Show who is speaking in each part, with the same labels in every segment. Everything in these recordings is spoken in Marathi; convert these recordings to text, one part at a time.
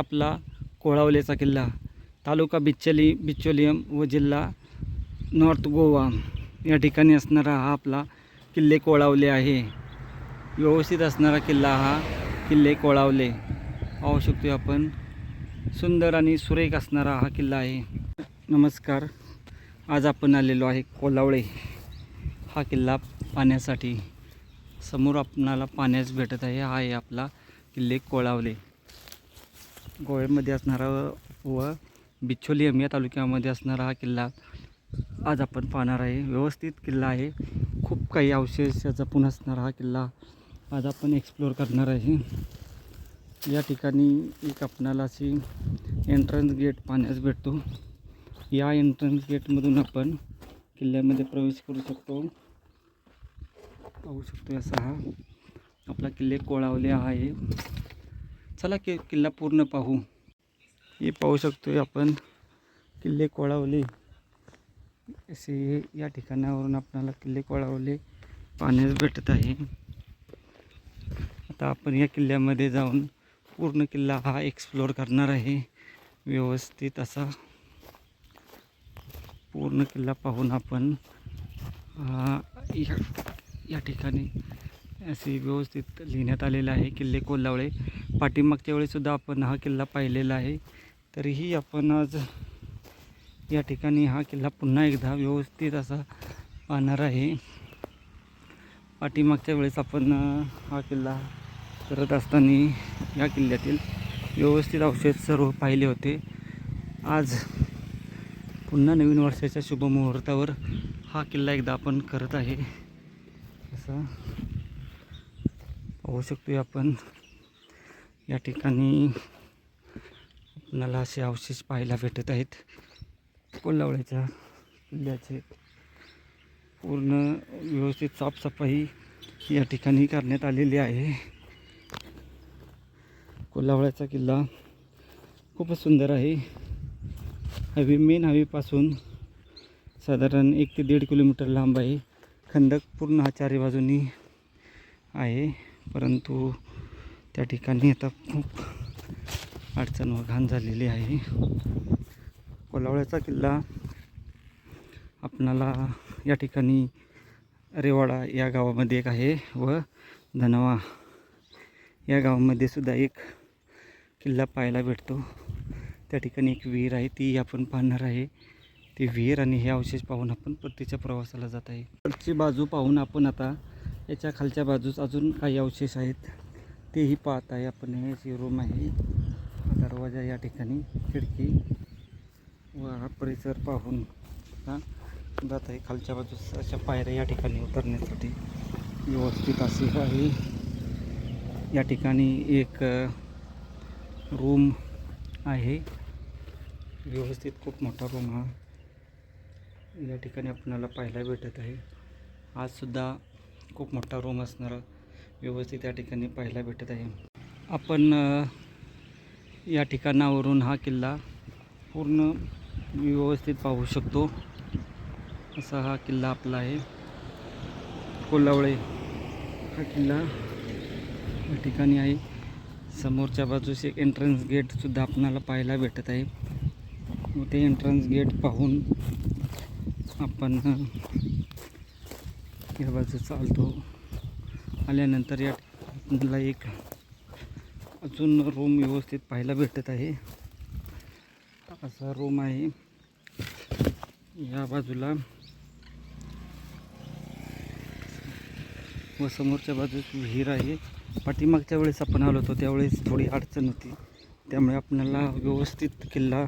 Speaker 1: आपला कोळावलेचा किल्ला. तालुका बिच्चली बिच्चोलियम व जिल्हा नॉर्थ गोवा. या ठिकाणी असणारा हा आपला किल्ले कोळावले आहे. व्यवस्थित असणारा किल्ला हा किल्ले कोळावले. पाहू शकतो आपण. सुंदर आणि सुरेख असणारा हा किल्ला आहे. नमस्कार. आज आपण आलेलो आहे कोलावळे. हा किल्ला पाण्यासाठी समोर आपणाला पाण्यास भेटत आहे. हा आहे आपला किल्ले कोळावले. गोव्यामध्ये असणारा व बिच्छोलियम या तालुक्यामध्ये असणारा हा किल्ला आज आपण पाहणार आहे. व्यवस्थित किल्ला आहे. खूप काही अवशेष जपून असणारा हा किल्ला आज आपण एक्सप्लोअर करणार आहे. या ठिकाणी एक आपणाला अशी एंट्रन्स गेट पाहण्यास भेटतो. या एंट्रन्स गेटमधून आपण किल्ल्यामध्ये प्रवेश करू शकतो. पाहू शकतो असा हा. आपला किल्ले कोळावले आहे. चला कि किल्ला पूर्ण पाहू. हे पाहू शकतो आपण किल्ले कोळावले. असे या ठिकाणावरून आपल्याला किल्ले कोळावले पाहण्यास भेटत आहे. आता आपण या किल्ल्यामध्ये जाऊन पूर्ण किल्ला हा एक्सप्लोअर करणार आहे. व्यवस्थित असा पूर्ण किल्ला पाहून आपण या या ठिकाणी असे व्यवस्थित लिहिण्यात आलेलं आहे किल्ले कोल्हावळे. पाठीमागच्या वेळीसुद्धा आपण हा किल्ला पाहिलेला आहे. तरीही आपण आज या ठिकाणी हा किल्ला पुन्हा एकदा व्यवस्थित असा पाहणार आहे. पाठीमागच्या वेळेस आपण हा किल्ला करत असताना या किल्ल्यातील व्यवस्थित अवशेष सर्व पाहिले होते. आज पुन्हा नवीन वर्षाच्या शुभमुहूर्तावर हा किल्ला एकदा आपण करत आहे. असा पाहू शकतो आपण. या ठिकाणी आपणाला असे अवशेष पाहायला भेटत आहेत. कोल्हावळ्याच्या किल्ल्याचे पूर्ण व्यवस्थित साफसफाई या ठिकाणी करण्यात आलेली आहे. कोल्हावळ्याचा किल्ला खूपच सुंदर आहे. हवी मेन हवेपासून साधारण एक ते दीड किलोमीटर लांब आहे. खंदक पूर्ण हा चारी बाजूनी आहे. परंतु त्या ठिकाणी आता खूप अडचण व घाण झालेली आहे. कोलावळ्याचा किल्ला आपणाला या ठिकाणी रेवाडा या गावामध्ये एक आहे व धनवा या गावामध्ये सुद्धा एक किल्ला पाहायला भेटतो. त्या ठिकाणी एक विहीर आहे ती आपण पाहणार आहे. ती विहीर आणि हे अवशेष पाहून आपण परतीच्या प्रवासाला जात आहे. वरची बाजू पाहून आपण आता याच्या खालच्या बाजूस अजून काही अवशेष आहेत. तेही पाहत आहे आपण. हे अशी रूम आहे दरवाजा या ठिकाणी खिडकी व हा परिसर पाहून जात आहे. खालच्या बाजूस अशा पायऱ्या या ठिकाणी उतरण्यासाठी व्यवस्थित असे आहे. या ठिकाणी एक रूम आहे. व्यवस्थित खूप मोठा रूम हा या ठिकाणी आपल्याला पाहायला भेटत आहे. आजसुद्धा खूप मोठा रूम असणारा. व्यवस्थित या ठिकाणी पाहायला भेटत आहे. आपण या ठिकाणावरून हा किल्ला पूर्ण व्यवस्थित पाहू शकतो. असा हा किल्ला आपला आहे. कोल्हावळे हा किल्ला या ठिकाणी आहे. समोरच्या बाजूस एक एंट्रन्स गेटसुद्धा आपणाला पाहायला भेटत आहे. व ते एंट्रन्स गेट पाहून आपण या बाजू चालतो. आल्यानंतर या आपल्याला एक अजून रूम व्यवस्थित पाहायला भेटत आहे. असा रूम आहे. या बाजूला. व समोरच्या बाजूस विहीर आहे. पाठीमागच्या वेळेस आपण आलो होतो त्यावेळेस थोडी अडचण होती. त्यामुळे आपल्याला व्यवस्थित किल्ला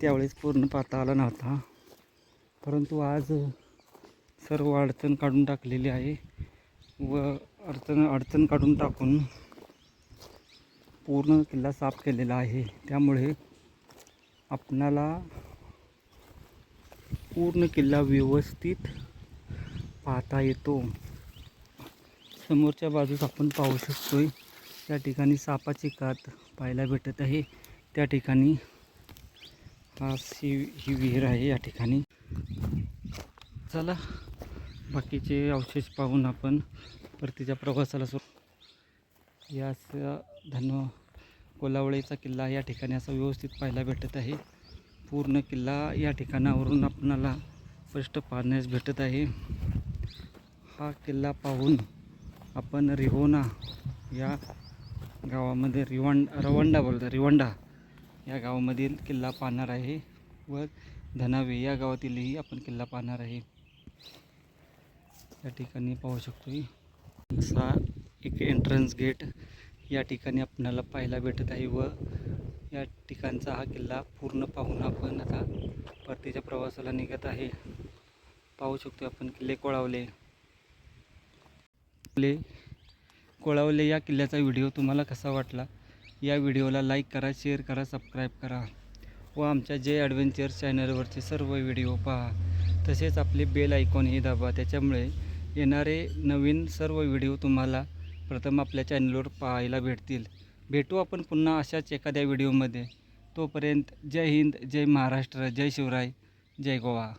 Speaker 1: त्यावेळेस पूर्ण पाहता आला नव्हता. परंतु आज सर्व अडचण काढून टाकलेली आहे व अडचण अडचण काढून टाकून पूर्ण किल्ला साफ केलेला आहे. त्यामुळे आपणाला पूर्ण किल्ला व्यवस्थित पाहता येतो. समोरच्या बाजूस आपण पाहू शकतोय त्या ठिकाणी सापाची कात पाहायला भेटत आहे. त्या ठिकाणी हा सी ही विहीर आहे या ठिकाणी. चला बाकीचे अवशेष पाहून आपण परतीच्या प्रवासाला सु यास धन्य कोलावळेचा किल्ला या ठिकाणी असा व्यवस्थित पाहायला भेटत आहे. पूर्ण किल्ला या ठिकाणावरून आपणाला स्पष्ट पाहण्यास भेटत आहे. हा किल्ला पाहून आपण रिहोना या गावामध्ये रिवांड रवंडा बोलतो रिवंडा या गावामधील किल्ला पाहणार आहे व धनावे या गावातीलही आपण किल्ला पाहणार आहे. या ठिकाणी पाहू शकतो असा एक एंट्रन्स गेट या ठिकाणी आपणाला पाहायला भेटत आहे व या ठिकाणचा हा किल्ला पूर्ण पाहून आपण आता परतीच्या प्रवासाला निघत आहे. पाहू शकतो आपण किल्ले कोळावले. किल्ले कोळावले या किल्ल्याचा व्हिडिओ तुम्हाला कसा वाटला? या व्हिडिओला लाईक करा शेअर करा सबस्क्राईब करा व आमच्या जे ॲडव्हेंचर चॅनलवरचे सर्व व्हिडिओ पहा. तसेच आपले बेल आयकॉनही दाबा. त्याच्यामुळे येणारे नवीन सर्व व्हिडिओ तुम्हाला प्रथम आपल्या चॅनलवर पाहायला भेटतील. भेटू आपण पुन्हा अशाच एखाद्या व्हिडिओमध्ये. तोपर्यंत जय हिंद जय महाराष्ट्र जय शिवराय जय गोवा.